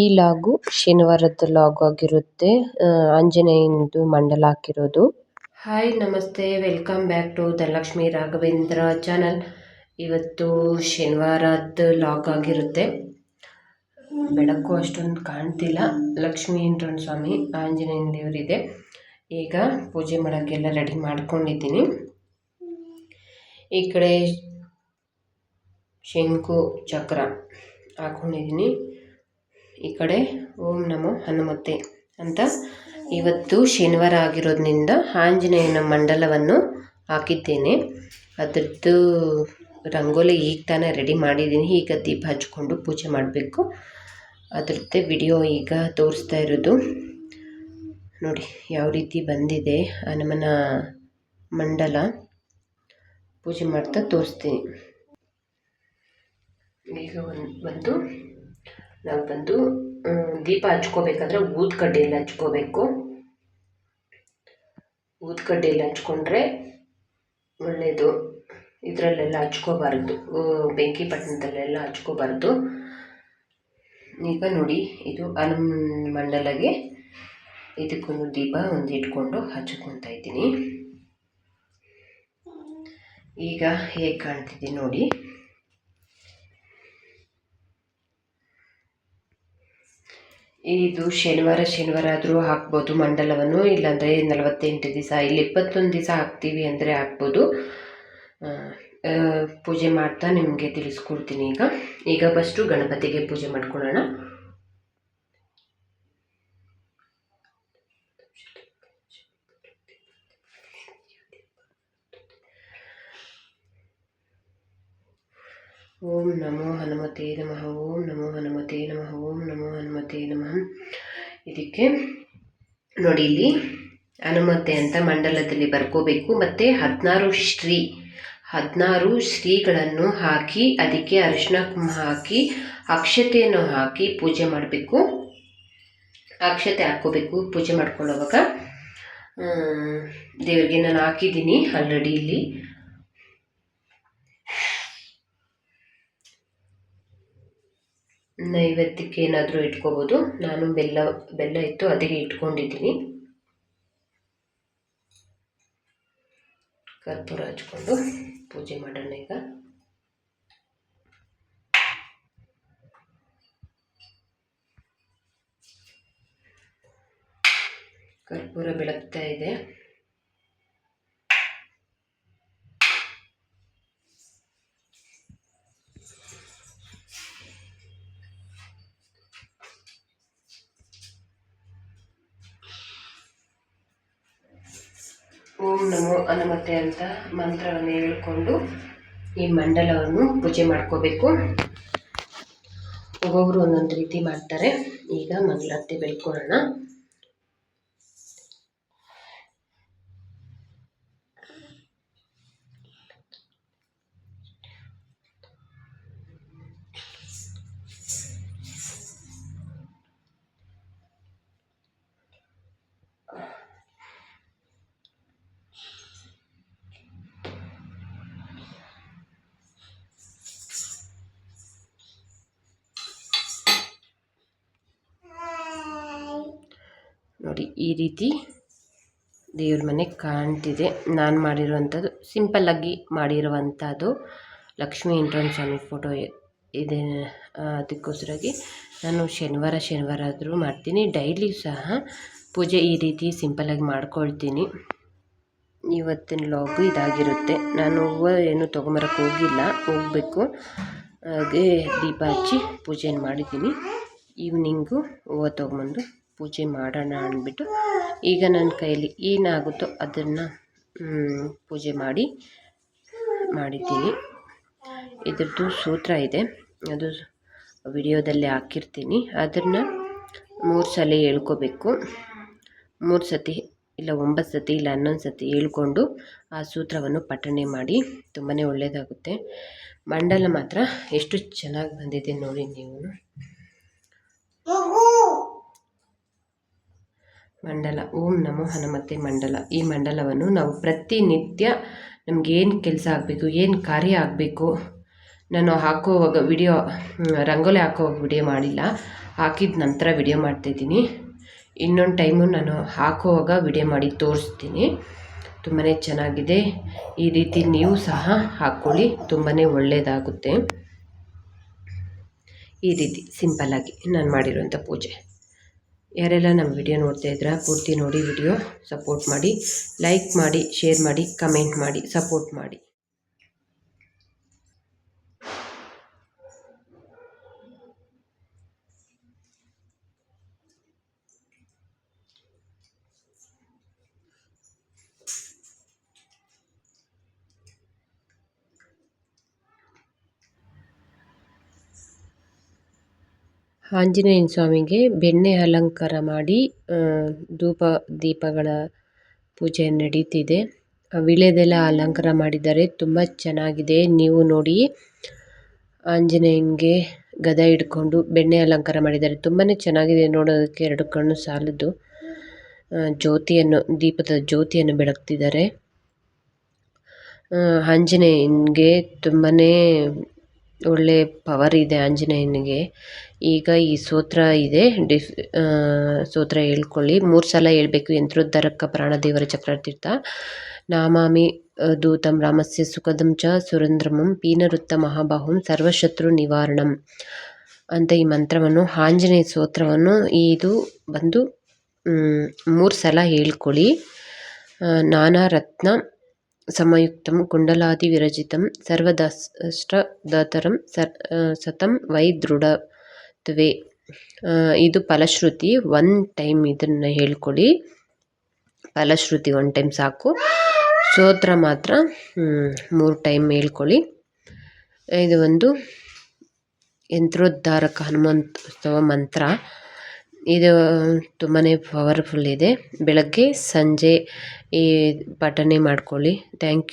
ಈ ಲಾಗು ಶನಿವಾರದ ಲಾಗ್ ಆಗಿರುತ್ತೆ. ಆಂಜನೇಯಂದು ಮಂಡಲ ಹಾಕಿರೋದು. ಹಾಯ್ ನಮಸ್ತೆ. Welcome back to Dhanalakshmi Raghavendra channel ಇವತ್ತು ಶನಿವಾರದ ಲಾಗ್ ಆಗಿರುತ್ತೆ. ಬೆಳಕು ಅಷ್ಟೊಂದು ಕಾಣ್ತಿಲ್ಲ. ಲಕ್ಷ್ಮೀ ಸ್ವಾಮಿ, ಆಂಜನೇಯನ ದೇವರಿದೆ. ಈಗ ಪೂಜೆ ಮಾಡೋಕ್ಕೆಲ್ಲ ರೆಡಿ ಮಾಡ್ಕೊಂಡಿದ್ದೀನಿ. ಈ ಕಡೆ ಶಂಕು ಚಕ್ರ ಹಾಕ್ಕೊಂಡಿದ್ದೀನಿ ಈ ಕಡೆ ಓಂ ನಮೋ ಹನುಮತೆ ಅಂತ. ಇವತ್ತು ಶನಿವಾರ ಆಗಿರೋದ್ರಿಂದ ಆಂಜನೇಯನ ಮಂಡಲವನ್ನು ಹಾಕಿದ್ದೇನೆ. ಅದರದ್ದು ರಂಗೋಲಿ ಈಗ ತಾನೇ ರೆಡಿ ಮಾಡಿದ್ದೀನಿ. ಈಗ ದೀಪ ಹಚ್ಕೊಂಡು ಪೂಜೆ ಮಾಡಬೇಕು. ಅದರದ್ದೇ ವಿಡಿಯೋ ಈಗ ತೋರಿಸ್ತಾ ಇರೋದು. ನೋಡಿ, ಯಾವ ರೀತಿ ಬಂದಿದೆ ಹನುಮನ ಮಂಡಲ. ಪೂಜೆ ಮಾಡ್ತಾ ತೋರಿಸ್ತೀನಿ. ಈಗ ಒಂದು ಬಂದು ನಾವು ಬಂದು ದೀಪ ಹಚ್ಕೋಬೇಕಾದ್ರೆ ಊದ್ ಕಡ್ಡಿಯಲ್ಲಿ ಹಚ್ಕೋಬೇಕು. ಊದ್ ಕಡ್ಡಿಯಲ್ಲಿ ಹಚ್ಕೊಂಡ್ರೆ ಒಳ್ಳೆಯದು ಇದರಲ್ಲೆಲ್ಲ ಹಚ್ಕೋಬಾರ್ದು. ಬೆಂಕಿ ಪಟ್ಟಣದಲ್ಲೆಲ್ಲ ಹಚ್ಕೋಬಾರ್ದು. ಈಗ ನೋಡಿ, ಇದು ಮಂಡಲಗೆ ಇದಕ್ಕೊಂದು ದೀಪ ಒಂದು ಇಟ್ಕೊಂಡು ಹಚ್ಕೊತಾ ಇದ್ದೀನಿ. ಈಗ ಹೇಗೆ ಕಾಣ್ತಿದೆ ನೋಡಿ. ಇದು ಶನಿವಾರ ಶನಿವಾರ ಆದರೂ ಹಾಕ್ಬೋದು ಮಂಡಲವನ್ನು, ಇಲ್ಲಾಂದರೆ ನಲವತ್ತೆಂಟು ದಿವಸ, ಇಲ್ಲಿ ಇಪ್ಪತ್ತೊಂದು ದಿವಸ ಹಾಕ್ತೀವಿ ಅಂದರೆ ಹಾಕ್ಬೋದು. ಪೂಜೆ ಮಾಡ್ತಾ ನಿಮಗೆ ತಿಳಿಸ್ಕೊಡ್ತೀನಿ ಈಗ. ಈಗ ಫಸ್ಟು ಗಣಪತಿಗೆ ಪೂಜೆ ಮಾಡ್ಕೊಳ್ಳೋಣ. ಓಂ ನಮೋ ಹನುಮತೇ ನಮಃ, ಓಂ ನಮೋ ಹನುಮತೇ ನಮಃ, ಓಂ ನಮೋ ಹನುಮತೆ ನಮಃ. ಇದಕ್ಕೆ ನೋಡಿ ಇಲ್ಲಿ ಹನುಮತೆ ಅಂತ ಮಂಡಲದಲ್ಲಿ ಬರ್ಕೋಬೇಕು. ಮತ್ತು ಹದಿನಾರು ಶ್ರೀ, ಹದಿನಾರು ಶ್ರೀಗಳನ್ನು ಹಾಕಿ, ಅದಕ್ಕೆ ಅರಿಶಿನ ಕುಂಭ ಹಾಕಿ, ಅಕ್ಷತೆಯನ್ನು ಹಾಕಿ ಪೂಜೆ ಮಾಡಬೇಕು. ಅಕ್ಷತೆ ಹಾಕ್ಕೋಬೇಕು, ಪೂಜೆ ಮಾಡ್ಕೊಳ್ಳೋವಾಗ ದೇವರಿಗೆ ನಾನು ಹಾಕಿದ್ದೀನಿ ಆಲ್ರೆಡಿ ಇಲ್ಲಿ. ನೈವೇದ್ಯಕ್ಕೆ ಏನಾದರೂ ಇಟ್ಕೋಬೋದು. ನಾನು ಬೆಲ್ಲ ಬೆಲ್ಲ ಇತ್ತು, ಅದಕ್ಕೆ ಇಟ್ಕೊಂಡಿದ್ದೀನಿ. ಕರ್ಪೂರ ಹಚ್ಕೊಂಡು ಪೂಜೆ ಮಾಡೋಣ ಈಗ. ಕರ್ಪೂರ ಬೆಳಗ್ತಾ ಇದೆ. ಓಂ ನಮೋ ಅನುಮತೆ ಅಂತ ಮಂತ್ರವನ್ನು ಹೇಳಿಕೊಂಡು ಈ ಮಂಡಲವನ್ನು ಪೂಜೆ ಮಾಡ್ಕೋಬೇಕು. ಒಬ್ಬೊಬ್ಬರು ಒಂದೊಂದು ರೀತಿ ಮಾಡ್ತಾರೆ. ಈಗ ಮಂಗಳಾರತಿ ಬೆಳ್ಕೊಳ್ಳೋಣ ನೋಡಿ ಈ ರೀತಿ ದೇವ್ರ ಮನೆ ಕಾಣ್ತಿದೆ. ನಾನು ಮಾಡಿರುವಂಥದ್ದು ಸಿಂಪಲ್ಲಾಗಿ ಮಾಡಿರುವಂಥದ್ದು. ಲಕ್ಷ್ಮೀ ವೆಂಕಟರಮಣ ಸ್ವಾಮಿ ಫೋಟೋ ಇದೆ. ಅದಕ್ಕೋಸ್ಕರಾಗಿ ನಾನು ಶನಿವಾರ ಶನಿವಾರ ಆದರೂ ಮಾಡ್ತೀನಿ. ಡೈಲಿ ಸಹ ಪೂಜೆ ಈ ರೀತಿ ಸಿಂಪಲ್ಲಾಗಿ ಮಾಡ್ಕೊಳ್ತೀನಿ. ಇವತ್ತಿನ ಲಾಗು ಇದಾಗಿರುತ್ತೆ. ನಾನು ಹೂವು ಏನು ತೊಗೊಂಬರಕ್ಕೆ ಹೋಗಿಲ್ಲ. ಹೋಗಬೇಕು. ಹಾಗೆ ದೀಪ ಹಚ್ಚಿ ಪೂಜೆಯನ್ನು ಮಾಡಿದ್ದೀನಿ. ಈವ್ನಿಂಗು ಹೂವು ತೊಗೊಂಬಂದು ಪೂಜೆ ಮಾಡೋಣ ಅಂದ್ಬಿಟ್ಟು ಈಗ ನನ್ನ ಕೈಯಲ್ಲಿ ಏನಾಗುತ್ತೋ ಅದನ್ನು ಪೂಜೆ ಮಾಡಿ, ಮಾಡಿದ್ದೀನಿ. ಇದ್ರದ್ದು ಸೂತ್ರ ಇದೆ. ಅದು ವಿಡಿಯೋದಲ್ಲಿ ಹಾಕಿರ್ತೀನಿ. ಅದನ್ನು ಮೂರು ಸಲ ಹೇಳ್ಕೋಬೇಕು. ಮೂರು ಸತಿ ಇಲ್ಲ, ಒಂಬತ್ತು ಸತಿ ಇಲ್ಲ, ಹನ್ನೊಂದು ಸತಿ ಹೇಳ್ಕೊಂಡು ಆ ಸೂತ್ರವನ್ನು ಪಠಣೆ ಮಾಡಿ ತುಂಬಾ ಒಳ್ಳೆಯದಾಗುತ್ತೆ. ಮಂಡಲ ಮಾತ್ರ ಎಷ್ಟು ಚೆನ್ನಾಗಿ ಬಂದಿದೆ ನೋಡಿ ನೀವು. ಮಂಡಲ. ಓಂ ನಮೋ ಹನುಮತೆ ಮಂಡಲ. ಈ ಮಂಡಲವನ್ನು ನಾವು ಪ್ರತಿನಿತ್ಯ ನಮಗೇನು ಕೆಲಸ ಆಗಬೇಕು, ಏನು ಕಾರ್ಯ ಆಗಬೇಕು, ನಾನು ಹಾಕೋವಾಗ ವಿಡಿಯೋ, ರಂಗೋಲಿ ಹಾಕೋವಾಗ ವಿಡಿಯೋ ಮಾಡಿಲ್ಲ. ಹಾಕಿದ ನಂತರ ವಿಡಿಯೋ ಮಾಡ್ತಾಯಿದ್ದೀನಿ ಇನ್ನೊಂದು ಟೈಮು ನಾನು ಹಾಕುವಾಗ ವಿಡಿಯೋ ಮಾಡಿ ತೋರಿಸ್ತೀನಿ. ತುಂಬಾ ಚೆನ್ನಾಗಿದೆ. ಈ ರೀತಿ ನೀವು ಸಹ ಹಾಕ್ಕೊಳ್ಳಿ. ತುಂಬಾ ಒಳ್ಳೆಯದಾಗುತ್ತೆ ಈ ರೀತಿ ಸಿಂಪಲ್ಲಾಗಿ ನಾನು ಮಾಡಿರುವಂಥ ಪೂಜೆ. ಯಾರೆಲ್ಲ ನಮ್ಮ ವಿಡಿಯೋ ನೋಡ್ತಾ ಇದ್ದೀರಾ, ಪೂರ್ತಿ ನೋಡಿ ವಿಡಿಯೋ ಸಪೋರ್ಟ್ ಮಾಡಿ ಲೈಕ್ ಮಾಡಿ ಶೇರ್ ಮಾಡಿ ಕಮೆಂಟ್ ಮಾಡಿ ಸಪೋರ್ಟ್ ಮಾಡಿ. ಆಂಜನೇಯನ ಸ್ವಾಮಿಗೆ ಬೆಣ್ಣೆ ಅಲಂಕಾರ ಮಾಡಿ ಧೂಪ ದೀಪಗಳ ಪೂಜೆ ನಡೀತಿದೆ. ವಿಳೆದೆಲ್ಲ ಅಲಂಕಾರ ಮಾಡಿದ್ದಾರೆ. ತುಂಬ ಚೆನ್ನಾಗಿದೆ. ನೀವು ನೋಡಿ ಆಂಜನೇಯನಿಗೆ ಗದ ಹಿಡ್ಕೊಂಡು ಬೆಣ್ಣೆ ಅಲಂಕಾರ ಮಾಡಿದ್ದಾರೆ. ತುಂಬಾ ಚೆನ್ನಾಗಿದೆ ನೋಡೋದಕ್ಕೆ. ಎರಡು ಕಣ್ಣು ಸಾಲದು ಜ್ಯೋತಿಯನ್ನು, ದೀಪದ ಜ್ಯೋತಿಯನ್ನು ಬೆಳಗ್ತಿದ್ದಾರೆ. ಆಂಜನೇಯನಿಗೆ ತುಂಬಾ ಒಳ್ಳೆ ಪವರ್ ಇದೆ ಆಂಜನೇಯನಿಗೆ. ಈಗ ಈ ಸೂತ್ರ ಇದೆ. ಡಿಫ್ ಸೂತ್ರ ಹೇಳ್ಕೊಳ್ಳಿ. ಮೂರು ಸಲ ಹೇಳ್ಬೇಕು. ಯಂತ್ರೋದ್ಧಾರಕ ಪ್ರಾಣದೇವರ ಚಕ್ರತೀರ್ಥ. ನಾಮಾಮಿ ದೂತಂ, ರಾಮಸ್ಯ, ಸುಖದಂ ಚ, ಸುರೇಂದ್ರಮಂ ಪೀನರುತ್ತ ಮಹಾಬಾಹುಂ, ಸರ್ವಶತ್ರು ನಿವಾರಣಂ ಅಂತ ಈ ಮಂತ್ರವನ್ನು, ಆಂಜನೇಯ ಸ್ತೋತ್ರವನ್ನು ಇದು ಬಂದು ಮೂರು ಸಲ ಹೇಳ್ಕೊಳ್ಳಿ. ನಾನಾ ರತ್ನ ಸಮಯುಕ್ತಂ, ಕುಂಡಲಾದಿ ವಿರಜಿತಂ ಸರ್ವದಷ್ಟದಾತರಂ ಸರ್ ಸತಂ ವೈ ದೃಢತ್ವೇ ಇದು ಫಲಶ್ರುತಿ. ಒನ್ ಟೈಮ್ ಇದನ್ನು ಹೇಳ್ಕೊಳ್ಳಿ ಫಲಶ್ರುತಿ ಒನ್ ಟೈಮ್ ಸಾಕು. ಸ್ತೋತ್ರ ಮಾತ್ರ ಮೂರು ಟೈಮ್ ಹೇಳ್ಕೊಳ್ಳಿ ಇದು ಒಂದು ಯಂತ್ರೋದ್ಧಾರಕ ಹನುಮಂತೋತ್ಸವ ಮಂತ್ರ. ಇದು ತುಂಬಾ ಪವರ್ಫುಲ್ ಇದೆ. ಬೆಳಗ್ಗೆ ಸಂಜೆ ಈ ಪಠನೆ ಮಾಡ್ಕೊಳ್ಳಿ. Thank you